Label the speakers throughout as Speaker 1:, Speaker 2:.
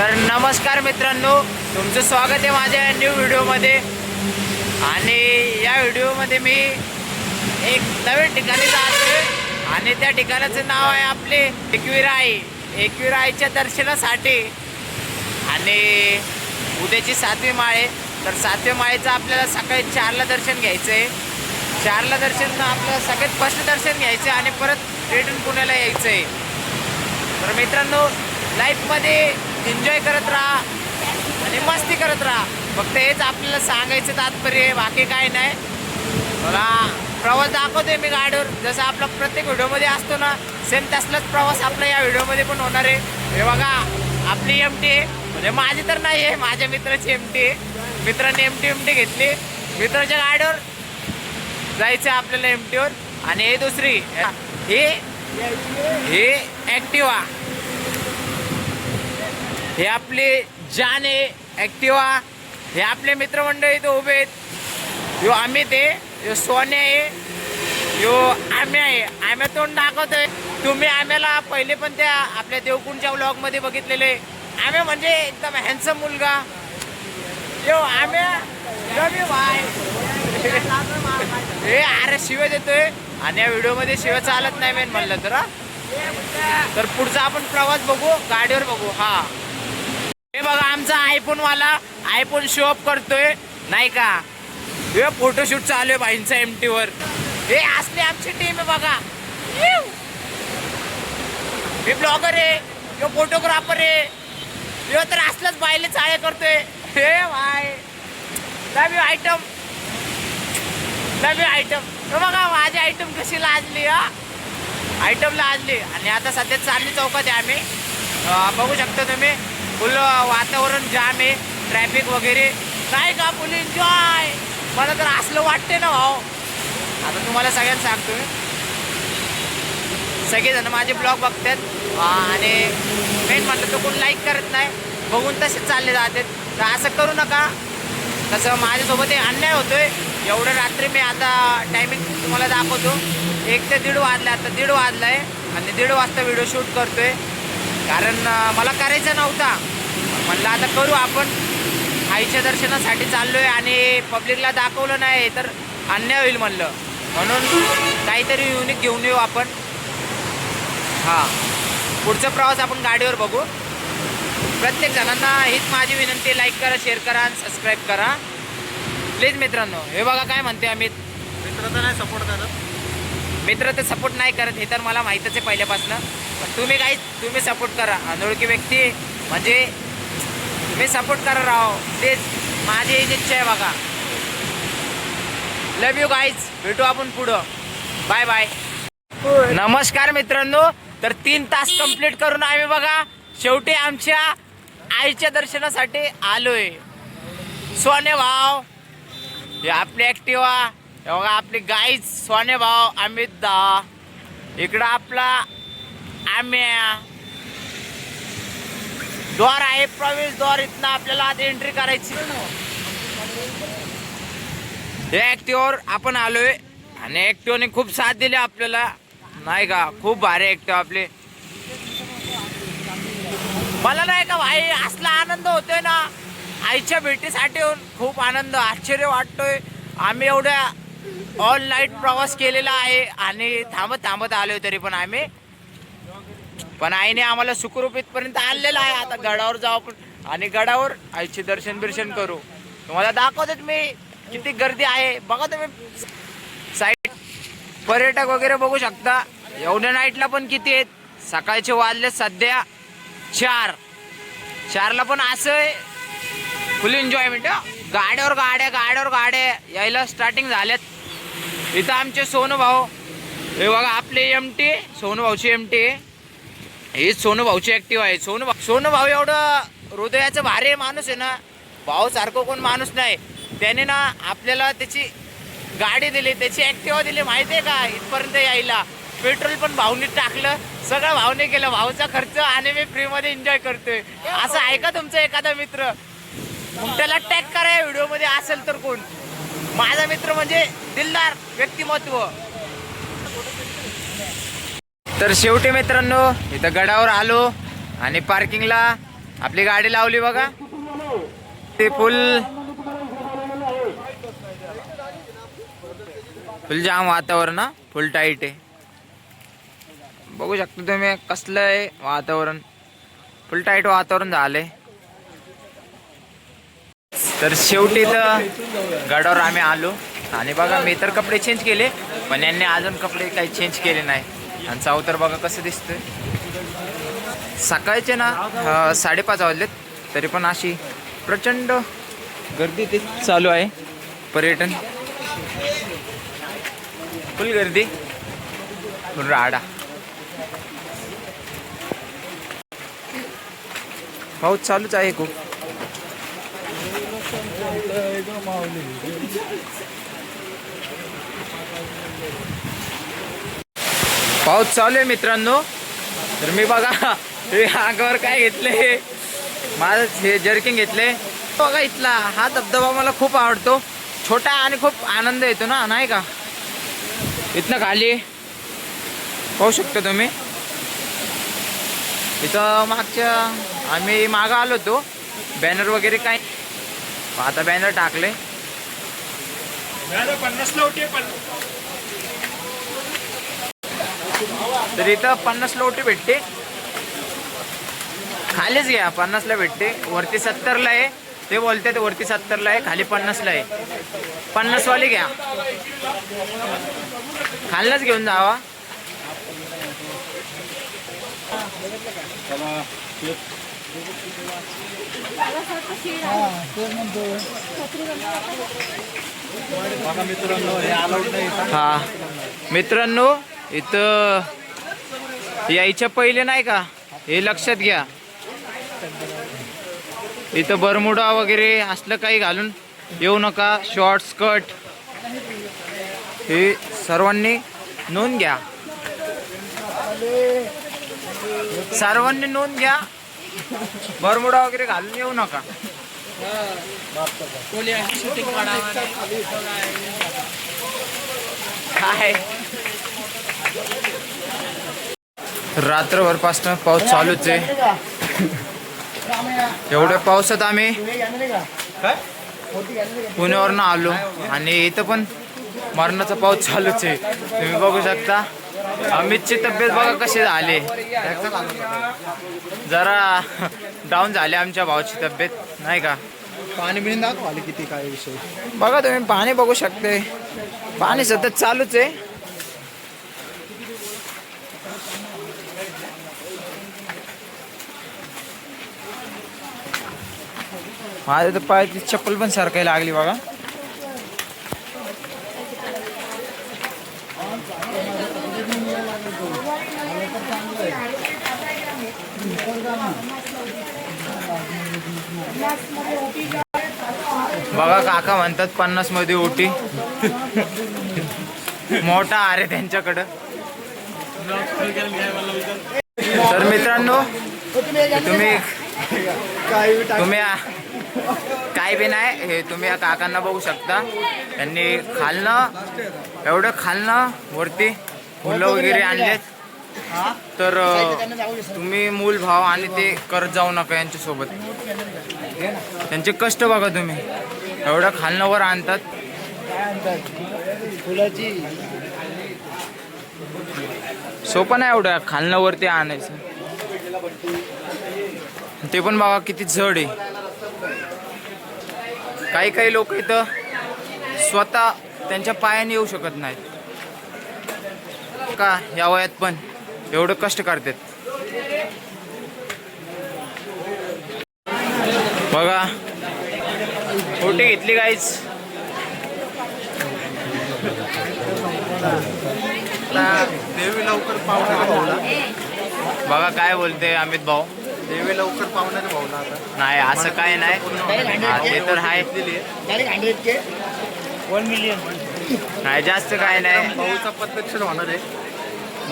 Speaker 1: तर नमस्कार मित्रांनो तुमचं स्वागत आहे माझ्या न्यू व्हिडिओमध्ये आणि या व्हिडिओमध्ये मी एक नवीन ठिकाणी जातोय आणि त्या ठिकाणाचं नाव आहे आपले एकविराई. एकविराईच्या दर्शनासाठी. आणि उद्याची सातवी माळे तर सातवी माळेचं आपल्याला सकाळी चारला दर्शन घ्यायचं आहे. चारला दर्शन आपल्याला सगळ्यात फर्स्ट दर्शन घ्यायचं आहे आणि परत रिटर्न पुण्याला यायचं आहे. तर मित्रांनो लाईफमध्ये एन्जॉय करत राहा. आणि मस्ती करत राहा. फक्त हेच आपल्याला सांगायचं तात्पर्य आहे बाकी काय नाही. मला प्रवास दाखवतोय मी गाडीवर. जसं आपला प्रत्येक व्हिडिओमध्ये असतो ना सेम तसलाच प्रवास आपला या व्हिडिओमध्ये पण होणार आहे. हे बघा आपली एम टी आहे म्हणजे माझी तर नाही आहे माझ्या मित्राची एम टी आहे मित्राने एम टी एम टी घेतली. मित्राच्या गाडीवर जायचं आपल्याला एम टीवर आणि हे दुसरी हे हे ॲक्टिवा हे आपले जान आहे ॲक्टिवा हे आपले मित्रमंडळी इथं उभे आहेत. यो अमित आहे यो सोने आहे यो आम्या आहे. आम्या तोंड दाखवतोय. तुम्ही आम्याला पहिले पण त्या आपल्या देवकुंडच्या ब्लॉगमध्ये बघितलेले आम्या म्हणजे एकदम हॅन्सम मुलगा. यो आम्या हे अरे शिव देतोय. आणि या व्हिडिओमध्ये शिव चालत नाही मेन म्हणलं तर तर पुढचा आपण प्रवास बघू गाडीवर बघू हा. हे बघा आमचा आयफोन वाला आयफोन शो अप करतोय नाही का? हे फोटोशूट चालू आहे बाईंचा एम वर. हे असली आमची टीम आहे बघा. हे ब्लॉगर आहे हे फोटोग्राफर आहे. हे तर असलंच बायले चाळे करतोय. हे भाई नवी आयटम नवी आयटम बघा माझी आयटम कशी लाजली हा? आयटम लाजली. आणि आता सध्या चांदणी चौकात आहे आम्ही. बघू शकता तुम्ही. फुल वातावरण जाम आहे ट्रॅफिक वगैरे. काय का फुल एन्जॉय मला तर असलं वाटते ना भाऊ. आता तुम्हाला सगळ्यांना सांगतो मी. सगळेजण माझे ब्लॉग बघतात. आणि मेन म्हटलं तो कोण लाईक करत नाही. बघून तसेच चालले जातात. तर असं करू नका. तसं माझ्यासोबत एक अन्याय होतोय. एवढं रात्री मी आता टायमिंग तुम्हाला दाखवतो. एक ते दीड वाजला आता दीड वाजला आहे आणि दीड वाजता व्हिडिओ शूट करतोय. कारण मला करायचा नव्हता. म्हणलं आता करू आपण. आईच्या दर्शनासाठी चाललोय आणि पब्लिकला दाखवलं नाही तर अन्याय होईल म्हणलं. म्हणून काहीतरी युनिक घेऊन येऊ आपण. हां. पुढचा प्रवास आपण गाडीवर बघू. प्रत्येक जणांना हीच माझी विनंती लाईक करा शेअर करा आणि सबस्क्राईब करा. प्लीज मित्रांनो हे बघा काय म्हणते अमित.
Speaker 2: मित्र तर नाही सपोर्ट करत.
Speaker 1: मित्र तर सपोर्ट नाही करत हे तर मला माहीतच आहे पहिल्यापासून. पण तुम्ही काही तुम्ही सपोर्ट करा. अनोळखी व्यक्ती म्हणजे तुम्ही सपोर्ट करा राहो तेच माझी हीच इच्छा आहे बघा. लव यू गाईज भेटू आपण पुढं. बाय बाय नमस्कार मित्रांनो. तर तीन तास कंप्लीट करून आम्ही बघा शेवटी आमच्या आईच्या दर्शनासाठी आलोय. सोने भाव. हे आपली ऍक्टिवा हे बघा आपली गाईच सोने भाव अमित दा इकडं आपला आम्या द्वार आहे प्रवेश द्वार इथनं आपल्याला आता एंट्री करायची. हे ऍक्टिव्हवर आपण आलोय. आणि ऍक्टिव्हने खूप साथ दिली आपल्याला. नाही का? खूप भारी ऍक्टिव्ह आपले. मला नाही का भाई असला आनंद होतोय ना आईच्या भेटीसाठी येऊन खूप आनंद आश्चर्य वाटतोय. आम्ही एवढ्या ऑल नाईट प्रवास केलेला आहे. आणि थांबत थांबत आलोय तरी पण आम्ही. पण आईने आम्हाला सुखरूप इथपर्यंत आणलेलं आहे. आता गडावर जाऊ आपण. आणि गडावर आईचे दर्शन बिर्शन करू. तुम्हाला दाखवतात मी किती गर्दी आहे. बघा तुम्ही. साईड पर्यटक वगैरे बघू शकता. एवढ्या नाईटला पण किती आहेत? सकाळचे वाजले सध्या चार. चारला पण असं आहे. फुल एन्जॉयमेंट गाड्यावर गाड्या गाड्यावर गाड्या. यायला स्टार्टिंग झाल्यात इथं आमचे सोनू भाऊ हे बघा आपले एम टी सोनू भाऊची एम टी ही सोनू भाऊची ऍक्टिव्ह आहे. सोनू भाऊ सोनू भाऊ एवढं हृदयाचं भारी माणूस आहे ना. भाऊ सारखं कोण माणूस नाही. त्याने ना आपल्याला त्याची गाडी दिली त्याची ॲक्टिवा दिली. माहिती आहे का? इथपर्यंत यायला. पेट्रोल पण भाऊने टाकलं. सगळं भाऊने केलं. भाऊचा खर्च आणि मी फ्रीमध्ये एन्जॉय करतोय. असं आहे का तुमचा एखादा मित्र? मग त्याला टॅग करा या व्हिडिओमध्ये असेल तर कोण? माझा मित्र म्हणजे दिलदार व्यक्तिमत्व. तर शेवटी मित्रांनो इथं गडावर आलो आणि पार्किंगला आपली गाडी लावली बघा. ते फुल फुल जाम वातावरण फुल टाईट आहे. बघू शकता तुम्ही कसलं आहे वातावरण. फुल टाईट वातावरण झालंय. तर शेवटी तर गडावर आम्ही आलो. आणि बघा मी तर कपडे चेंज केले पण यांनी अजून कपडे काही चेंज केले नाही. आणि तर बघा कसं दिसतंय. सकाळचे ना साडेपाच वाजलेत तरी पण अशी प्रचंड गर्दी ते चालू आहे. पर्यटन. फुल गर्दी. राडा. पाऊस चालूच आहे खूप. पाऊस चालू आहे मित्रांनो. तर मी बघा हे अंगावर काय घेतले? माझं हे जर्किंग घेतले. बघा इथला हा धबधबा मला खूप आवडतो. छोटा आणि खूप आनंद येतो ना नाही का? इथनं खाली. पाहू शकता तुम्ही? इथं मागच्या आम्ही मागं आलो होतो. बॅनर वगैरे काय? आता बॅनर टाकले तर इथं पन्नास लोटी भेटते. खालीच घ्या पन्नासला भेटते. वरती सत्तरला आहे. ते बोलतात वरती सत्तरला आहे खाली पन्नासला आहे. पन्नासवाली घ्या. खाल्लाच घेऊन जावा.
Speaker 2: हा.
Speaker 1: मित्रांनो इथं यायच्या पहिले नाही का? हे लक्षात घ्या. इथं बरमुडा वगैरे असलं काही घालून येऊ नका. शॉर्ट स्कर्ट हे सर्वांनी नोंद घ्या. सर्वांनी नोंद घ्या. बरमुडा वगैरे घालून येऊ नका. काय? रात्रभरपासनं पाऊस चालूच आहे. एवढ्या पावसात आम्ही पुण्यावरनं आलो आणि इथं पण मरणाचा पाऊस चालूच आहे. तुम्ही बघू शकता. अमितची तब्येत बघा कशी झाली. जरा डाऊन झाली आमच्या भावाची तब्येत नाही का?
Speaker 2: पाणी बिणी दाखव आले किती काय विषय?
Speaker 1: बघा तुम्ही पाणी बघू शकते. पाणी सतत चालूच आहे. माझ्या तर पायाची चप्पल पण सरकायला लागली बघा. बघा काका म्हणतात पन्नासमध्ये ओटी. मोठा आरे त्यांच्याकडं. तर मित्रांनो तुम्ही तुम्ही काय बी नाही हे तुम्ही या काकांना बघू शकता. त्यांनी खालनं एवढं खालनं वरती फुलं वगैरे आणलेत. तर तुम्ही मूल भाव आणि ते करत जाऊ नका यांच्यासोबत. त्यांचे कष्ट बघा तुम्ही. एवढं खालनं वर आणतात.
Speaker 2: फुलाची
Speaker 1: सोपं नाही एवढं खालनं वरती आणायचं. ते पण बघा किती जड आहे. काही काही लोक इथं स्वतः त्यांच्या पायाने येऊ शकत नाहीत. का? या वयात पण एवढं कष्ट करतात. बघा ओटी घेतली काहीच
Speaker 2: देवी लवकर भाऊला
Speaker 1: बघा काय बोलते अमित भाऊ.
Speaker 2: देवी लवकर पाहुण्याच्या भाऊला आता.
Speaker 1: नाही असं काय नाही. हा, ते तर आहे. नाही जास्त काय नाही.
Speaker 2: भाऊचा प्रत्यक्ष होणार आहे.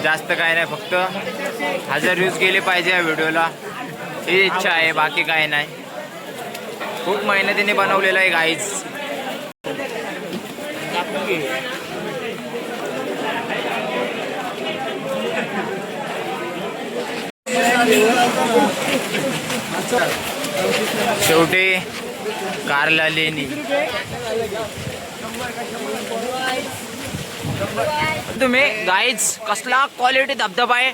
Speaker 1: जास्त काय नाही फक्त हजार व्ह्यूज गेले पाहिजे या व्हिडिओला. ही इच्छा आहे बाकी काय नाही. खूप मेहनतीने बनवलेलं आहे गाईज शेवटी कारला लेणी तुम्ही गाईज कसला क्वालिटी धबधबा आहे?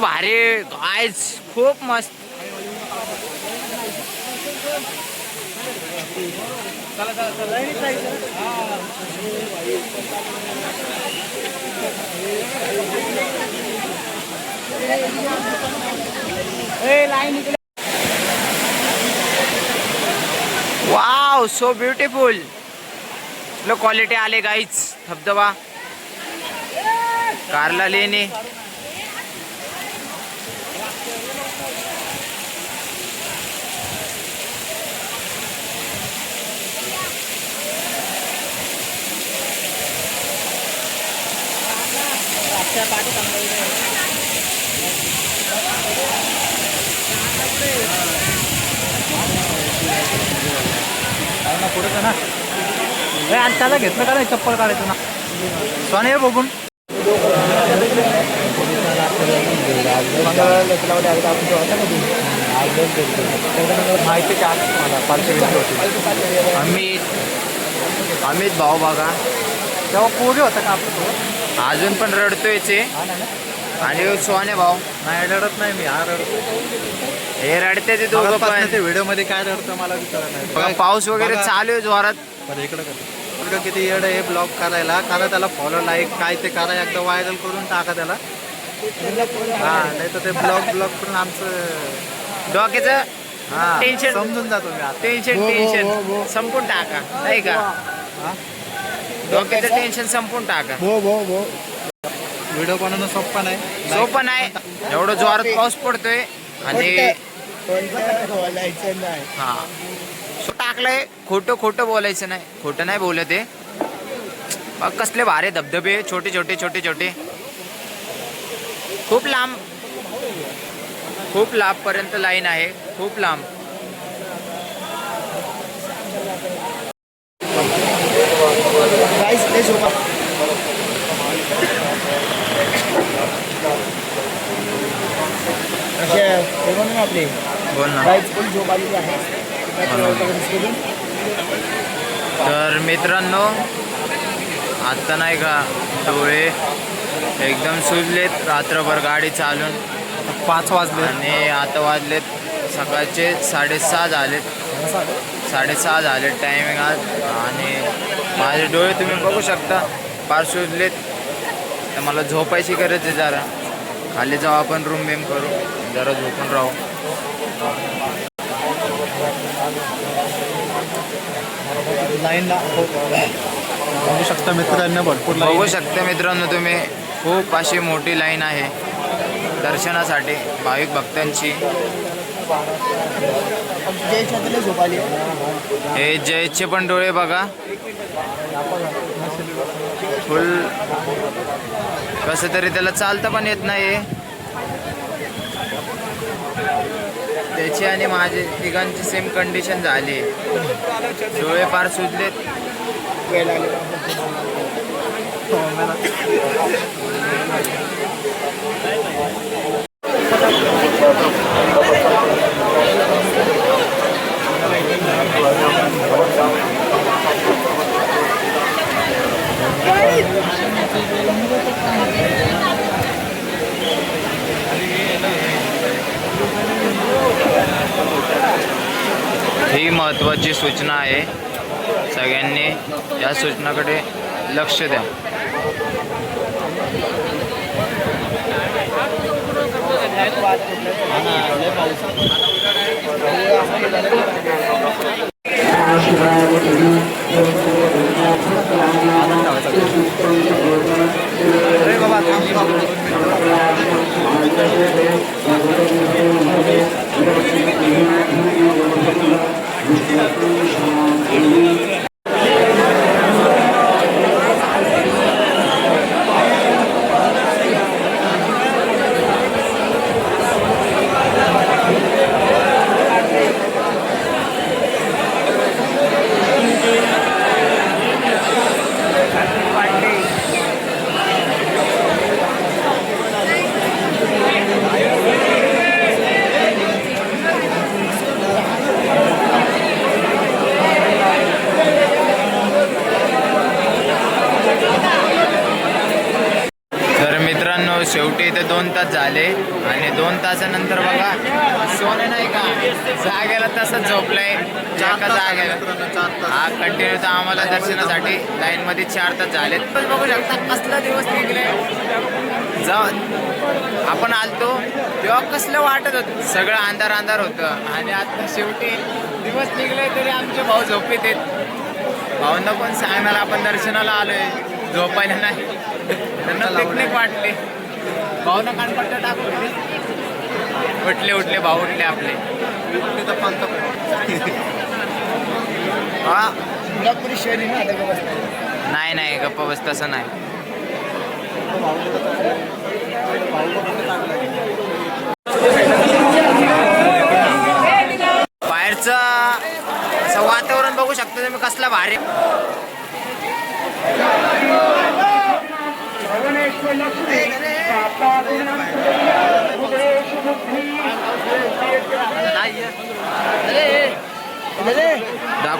Speaker 1: भारी गायज खूप मस्त. Wow so beautiful low quality आले गाईच धबधबा. कारला लेणे.
Speaker 2: पुढे ना आणि त्याला घेतलं का नाही? चप्पल काढायचं ना. सोने ये बघून. माहिती काय मला पाचशे होती.
Speaker 1: अमित. अमित भाऊ बघा.
Speaker 2: तेव्हा पोरी होता का आपलं
Speaker 1: अजून पण रडतोय ते.
Speaker 2: हा ना
Speaker 1: आणि सोने भाऊ.
Speaker 2: नाही रडत नाही मी हा रडतो
Speaker 1: हे रडते ते दोघं पण.
Speaker 2: ते व्हिडिओमध्ये काय रडतं मला विचारत
Speaker 1: बघा,
Speaker 2: नाही
Speaker 1: पाऊस वगैरे. चालू आहे जोरात.
Speaker 2: पण इकडं कर. मुलगा किती येड आहे ब्लॉग करायला. करा त्याला फॉलो लाईक काय ते करा एकदा व्हायरल करून टाका त्याला. हा नाही तर ते ब्लॉग ब्लॉग करून आमचं
Speaker 1: डोक्याचं
Speaker 2: हा
Speaker 1: Tension.
Speaker 2: समजून जातो मी
Speaker 1: टेन्शन टेन्शन संपून टाका नाही का?
Speaker 2: हा?
Speaker 1: डोक्याचं टेन्शन संपून टाका.
Speaker 2: व्हिडिओ बनवणं सोपं नाही.
Speaker 1: सोपं नाही. एवढं जोरात पाऊस पडतोय आणि हा. सो टाकलंय. खोटं खोटं बोलायचं नाही. खोटं नाही बोलत आहे कसले भारे धबधबे छोटे छोटे छोटे छोटे. खूप लांब. खूप लांब पर्यंत लाईन आहे. खूप लांब.
Speaker 3: पण झोप. आलेली आहे.
Speaker 1: तर मित्रांनो आत्ता नाही का डोळे एकदम सुजलेत रात्रभर गाडी चालून.
Speaker 2: पाच वाजले.
Speaker 1: आणि आता वाजलेत सकाळचे साडेसहा झालेत. साडेसहा झाले टायमिंग आज. आणि माझे डोळे तुम्ही बघू शकता. फार सुजलेत. तर मला झोपायची गरज आहे जरा. खाली जाऊ आपण रूम बिम करू. जरा झोपून राहू.
Speaker 2: लाईनला बघू शकता मित्रांनो भरपूर
Speaker 1: बघू शकता मित्रांनो तुम्ही. खूप अशी मोठी लाईन आहे. दर्शनासाठी भाविक भक्तांची. हे जयचे पण डोळे बघा. फुल. कसं तरी त्याला चालता पण येत नाही त्याची आणि माझे तिघांची सेम कंडिशन झाली. डोळे फार सुजलेत.
Speaker 3: वेळ लागली
Speaker 1: ही जी सूचना आहे सगळ्यांनी या सूचनाकडे लक्ष द्या. कंटिन्यू तर आम्हाला दर्शनासाठी लाईन मध्ये चार तास झालेत. पण बघू शकता कसला दिवस निघले जाऊ आपण आलतो तेव्हा कसलं वाटत होतं? सगळं अंधार अंधार होतं. आणि आता शेवटी दिवस निघले तरी आमचे भाऊ झोपेत आहेत. भाऊंना पण सांगणार आपण दर्शनाला आलोय. झोपायला नाही. त्यांना पिकनिक वाटले भाऊना कानपट्टा टाकून दिली. उठले उठले भाऊ उठले आपले.
Speaker 2: तिथं पंत
Speaker 1: हा?
Speaker 3: कोल्हापुरी शहरी
Speaker 1: नाही नाही गप्प बस तसं नाही. बाहेरचं असं वातावरण बघू शकता तुम्ही कसला भारी.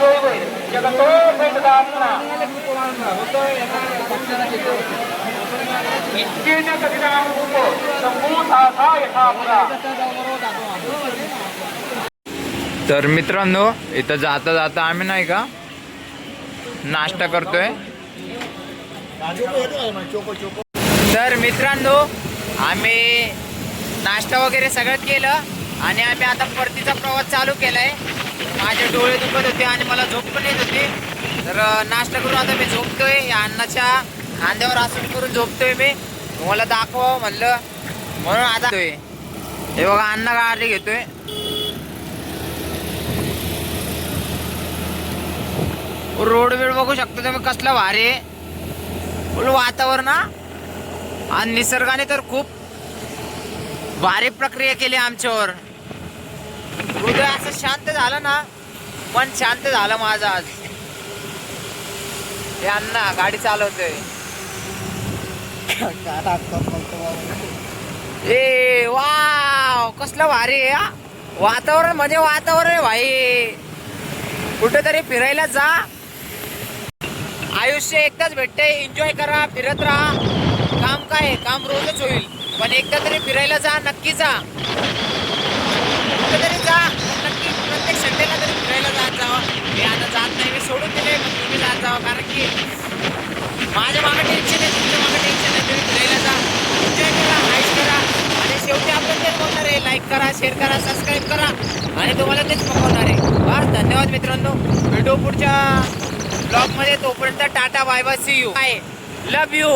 Speaker 4: दोषस्य जगतो कथितां रूपो सम्भूताथा यथा पुरा
Speaker 1: तर मित्रांनो इथं जाता जाता आम्ही नाही का? नाश्ता करतोय. तर मित्रांनो आम्ही नाश्ता वगैरे सगळं केलं आणि आम्ही आता परतीचा प्रवास चालू केलाय. माझे डोळे दुखत होते आणि मला झोप पण येत होती. तर नाश्ता करून आता मी झोपतोय. या अन्नाच्या खांद्यावर आसन करून झोपतोय मी. मला दाखवावं म्हणलं. म्हणून आता हे बघा अन्न गाडी घेतोय. रोड वेळ बघू शकतो तुम्ही कसला भारी. आहे वातावरण हा. आणि निसर्गाने तर खूप भारी प्रक्रिया केली आमच्यावर. हृदय असं शांत झालं ना मन शांत झालं माझं आज. हे अण्णा गाडी चालवतोय. ए वाव कसलं भारी आहे वातावरण म्हणजे वातावरण आहे भाई. कुठेतरी फिरायला जा. आयुष्य एकदाच भेटते एन्जॉय करा फिरत राहा. काम काय आहे? काम रोजच होईल. पण एकदा तरी फिरायला जा नक्की जा. तरी जा नक्की. प्रत्येक संडेला तरी फिरायला जात जावा. मी आता जात नाही मी सोडून दिले पण तुम्ही जात जावा कारण की माझ्या मागे टेन्शन आहे तुमच्या मागे टेन्शन आहे. तुम्ही फिरायला जा एन्जॉय करा हाईस करा. आणि शेवटी आपण तेच बघणार आहे. लाईक करा शेअर करा सबस्क्राईब करा. आणि तुम्हाला तेच बघवणार आहे. बस धन्यवाद मित्रांनो. भेटू पुढच्या ब्लॉगमध्ये तोपर्यंत tata bye bye see you I love you